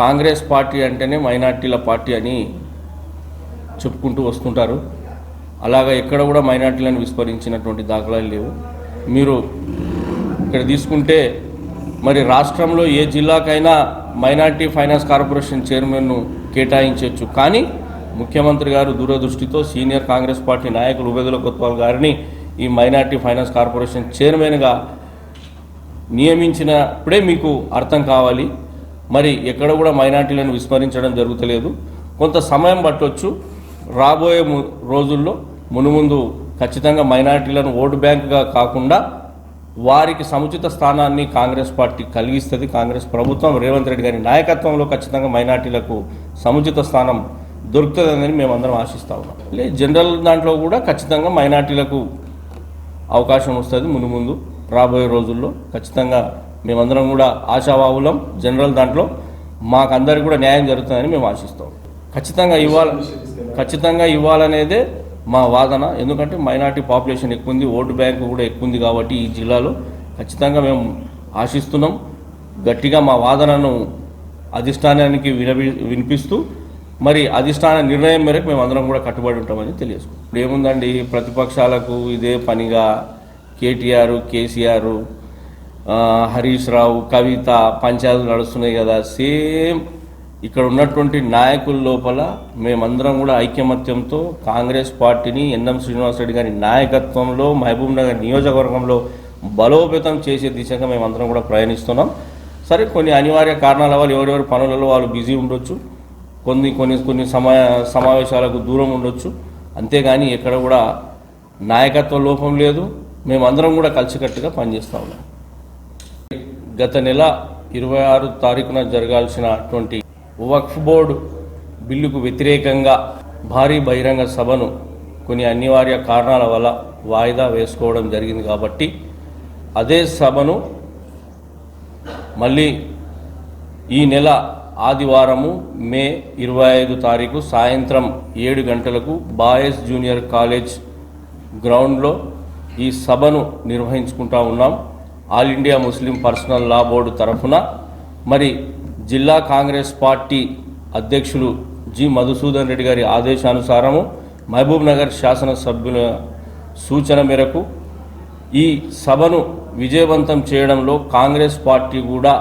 Congress party అంటేనే మైనార్టీల party అని చెప్పుకుంటూ వస్తుంటారు. అలాగా ఎక్కడ కూడా మైనార్టీలను విస్మరించినటువంటి దాఖలాలు లేవు. మీరు ఇక్కడ తీసుకుంటే మరి రాష్ట్రంలో ఏ జిల్లాకైనా మైనార్టీ ఫైనాన్స్ కార్పొరేషన్ చైర్మన్ను కేటాయించవచ్చు. కానీ ముఖ్యమంత్రి గారు దూరదృష్టితో సీనియర్ కాంగ్రెస్ పార్టీ నాయకులు ఉబేదుల కొత్వాల్ గారిని ఈ మైనార్టీ ఫైనాన్స్ కార్పొరేషన్ చైర్మన్గా నియమించినప్పుడే మీకు అర్థం కావాలి. మరి ఎక్కడ కూడా మైనార్టీలను విస్మరించడం జరుగుతలేదు. కొంత సమయం పట్టొచ్చు. రాబోయే ము- రోజుల్లో మునుముందు ఖచ్చితంగా మైనార్టీలను ఓటు బ్యాంకుగా కాకుండా వారికి సముచిత స్థానాన్ని కాంగ్రెస్ పార్టీ కలిగిస్తుంది. కాంగ్రెస్ ప్రభుత్వం రేవంత్ రెడ్డి గారి నాయకత్వంలో ఖచ్చితంగా మైనార్టీలకు సముచిత స్థానం దొరుకుతుందని మేమందరం ఆశిస్తా ఉన్నాం. లే జనరల్ దాంట్లో కూడా ఖచ్చితంగా మైనార్టీలకు అవకాశం వస్తుంది. ముందు ముందు రాబోయే రోజుల్లో ఖచ్చితంగా మేమందరం కూడా ఆశావాహులం జనరల్ దాంట్లో మాకందరికి కూడా న్యాయం జరుగుతుందని మేము ఆశిస్తాం. ఖచ్చితంగా ఇవ్వాలి ఖచ్చితంగా ఇవ్వాలనేదే మా వాదన. ఎందుకంటే మైనార్టీ పాపులేషన్ ఎక్కువ ఉంది ఓటు బ్యాంకు కూడా ఎక్కువ ఉంది కాబట్టి ఈ జిల్లాలో ఖచ్చితంగా మేము ఆశిస్తున్నాం. గట్టిగా మా వాదనను అధిష్టానానికి వినవి వినిపిస్తూ మరి అధిష్టాన నిర్ణయం మేరకు మేము అందరం కూడా కట్టుబడి ఉంటామని తెలియజేసుకుంటాం ఇప్పుడు ఏముందండి? ప్రతిపక్షాలకు ఇదే పనిగా కేటీఆర్ కేసీఆర్ హరీష్ రావు కవిత పంచాయతీలు నడుస్తున్నాయి కదా. సేమ్ ఇక్కడ ఉన్నటువంటి నాయకుల లోపల మేమందరం కూడా ఐక్యమత్యంతో కాంగ్రెస్ పార్టీని ఎన్ఎం శ్రీనివాసరెడ్డి గారి నాయకత్వంలో మహబూబ్ నగర్ నియోజకవర్గంలో బలోపేతం చేసే దిశగా మేమందరం కూడా ప్రయాణిస్తున్నాం. సరే కొన్ని అనివార్య కారణాల వల్ల ఎవరెవరి పనులలో వాళ్ళు బిజీ ఉండొచ్చు. కొన్ని కొన్ని కొన్ని సమా సమావేశాలకు దూరం ఉండొచ్చు. అంతేగాని ఎక్కడ కూడా నాయకత్వ లోపం లేదు. మేమందరం కూడా కలిసికట్టుగా పనిచేస్తూ ఉన్నాం. గత నెల ఇరవై ఆరు తారీఖున జరగాల్సినటువంటి వక్ఫ్ బోర్డు బిల్లుకు వ్యతిరేకంగా భారీ బహిరంగ సభను కొన్ని అనివార్య కారణాల వల్ల వాయిదా వేసుకోవడం జరిగింది కాబట్టి అదే సభను మళ్ళీ ఈ నెల ఆదివారము మే ఇరవై ఐదు తారీఖు సాయంత్రం ఏడు గంటలకు బాయస్ జూనియర్ కాలేజ్ గ్రౌండ్లో ఈ సభను నిర్వహించుకుంటా ఉన్నాం. All India Muslim personal law board తరఫున మరి జిల్లా కాంగ్రెస్ పార్టీ అధ్యక్షులు జి మధుసూదన్ రెడ్డి గారి ఆదేశానుసారము మహబూబ్ నగర్ శాసనసభ్యుల సూచన మేరకు ఈ సభను విజయవంతం చేయడంలో కాంగ్రెస్ పార్టీ కూడా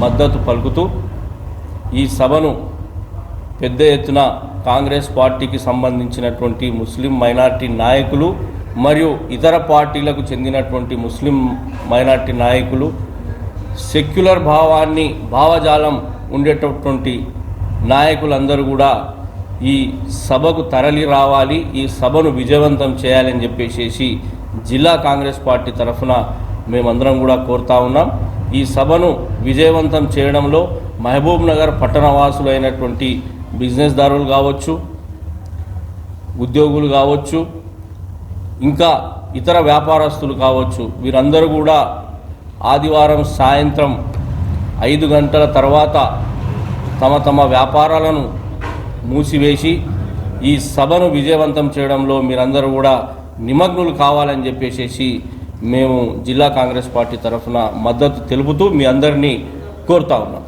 మద్దతు పలుకుతూ ఈ సభను పెద్ద ఎత్తున కాంగ్రెస్ పార్టీకి సంబంధించినటువంటి ముస్లిం మైనార్టీ నాయకులు మరియు ఇతర పార్టీలకు చెందినటువంటి ముస్లిం మైనార్టీ నాయకులు సెక్యులర్ భావాన్ని భావజాలం ఉండేటటువంటి నాయకులందరూ కూడా ఈ సభకు తరలి రావాలి ఈ సభను విజయవంతం చేయాలని చెప్పేసి జిల్లా కాంగ్రెస్ పార్టీ తరఫున మేమందరం కూడా కోరుతా ఉన్నాం. ఈ సభను విజయవంతం చేయడంలో మహబూబ్ నగర్ పట్టణవాసులైనటువంటి బిజినెస్దారులు కావచ్చు ఉద్యోగులు కావచ్చు ఇంకా ఇతర వ్యాపారస్తులు కావచ్చు వీరందరూ కూడా ఆదివారం సాయంత్రం ఐదు గంటల తర్వాత తమ తమ వ్యాపారాలను మూసివేసి ఈ సభను విజయవంతం చేయడంలో మీరందరూ కూడా నిమగ్నులు కావాలని చెప్పేసి మేము జిల్లా కాంగ్రెస్ పార్టీ తరఫున మద్దతు తెలుపుతూ మీ అందరినీ కోరుతా ఉన్నాం.